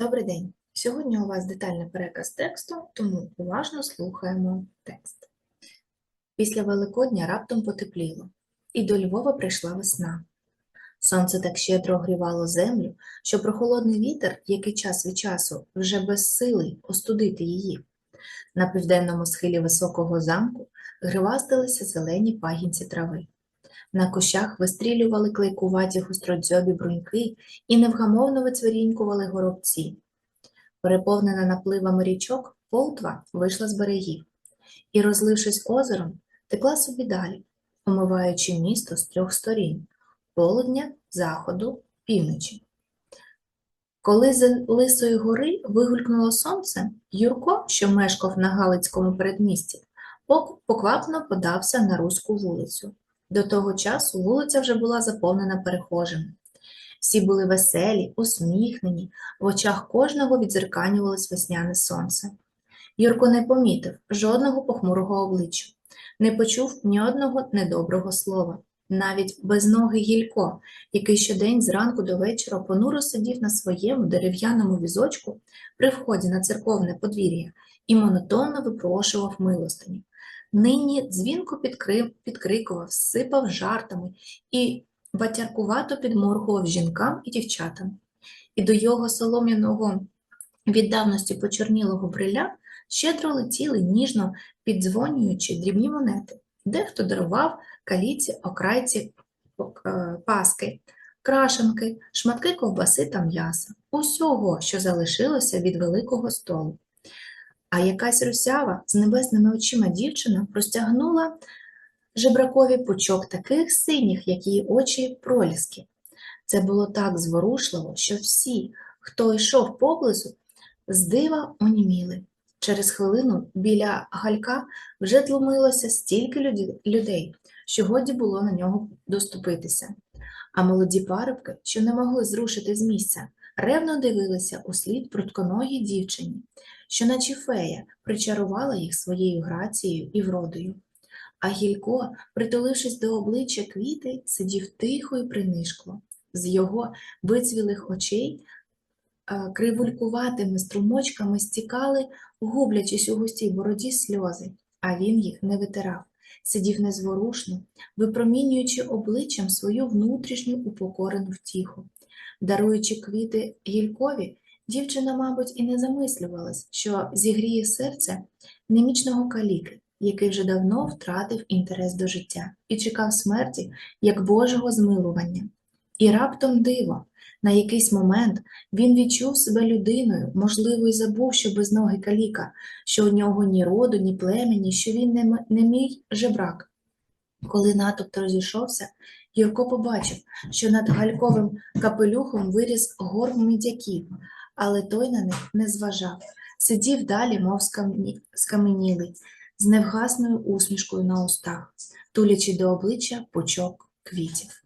Добрий день! Сьогодні у вас детальний переказ тексту, тому уважно слухаємо текст. Після Великодня раптом потепліло, і до Львова прийшла весна. Сонце так щедро огрівало землю, що прохолодний вітер, який час від часу вже безсилий остудити її. На південному схилі високого замку гривастилися зелені пагінці трави. На кущах вистрілювали клейкуваті гостродзьобі бруньки і невгамовно вицвірінькували горобці. Переповнена напливами річок, Полтва вийшла з берегів і, розлившись озером, текла собі далі, омиваючи місто з трьох сторін – полудня, заходу, півночі. Коли з Лисої гори вигулькнуло сонце, Юрко, що мешкав на Галицькому передмісті, поквапно подався на Руську вулицю. До того часу вулиця вже була заповнена перехожими. Всі були веселі, усміхнені, в очах кожного відзерканювалось весняне сонце. Юрко не помітив жодного похмурого обличчя, не почув ні одного недоброго слова. Навіть безногий Гілько, який щодень зранку до вечора понуро сидів на своєму дерев'яному візочку при вході на церковне подвір'я і монотонно випрошував милостині. Нині дзвінко підкри- підкрикував, сипав жартами і батяркувато підморгував жінкам і дівчатам. І до його солом'яного від давності почорнілого бриля щедро летіли, ніжно піддзвонюючи дрібні монети. Дехто дарував каліці, окрайці е, паски, крашенки, шматки ковбаси та м'яса, усього, що залишилося від великого столу. А якась русява з небесними очима дівчина простягнула жебракові пучок таких синіх, як її очі, проліски. Це було так зворушливо, що всі, хто йшов поблизу, з дива оніміли. Через хвилину біля галька вже тлумилося стільки людей, що годі було на нього доступитися. А молоді парубки, що не могли зрушити з місця, ревно дивилися у слід прутконогій дівчині, що наче фея причарувала їх своєю грацією і вродою. А Гілько, притулившись до обличчя квіти, сидів тихо і принишкло. З його вицвілих очей е, кривулькуватими струмочками стікали, гублячись у густій бороді сльози, а він їх не витирав. Сидів незворушно, випромінюючи обличчям свою внутрішню упокорену втіху. Даруючи квіти Гількові, дівчина, мабуть, і не замислювалась, що зігріє серце немічного каліки, який вже давно втратив інтерес до життя і чекав смерті як Божого змилування. І раптом диво, на якийсь момент він відчув себе людиною, можливо, й забув, що безногий каліка, що у нього ні роду, ні племені, що він не мій жебрак. Коли натовп розійшовся, Юрко побачив, що над гальковим капелюхом виріс горб мідяків, але той на них не зважав, сидів далі, мов скаменілий, з невгасною усмішкою на устах, тулячи до обличчя пучок квітів.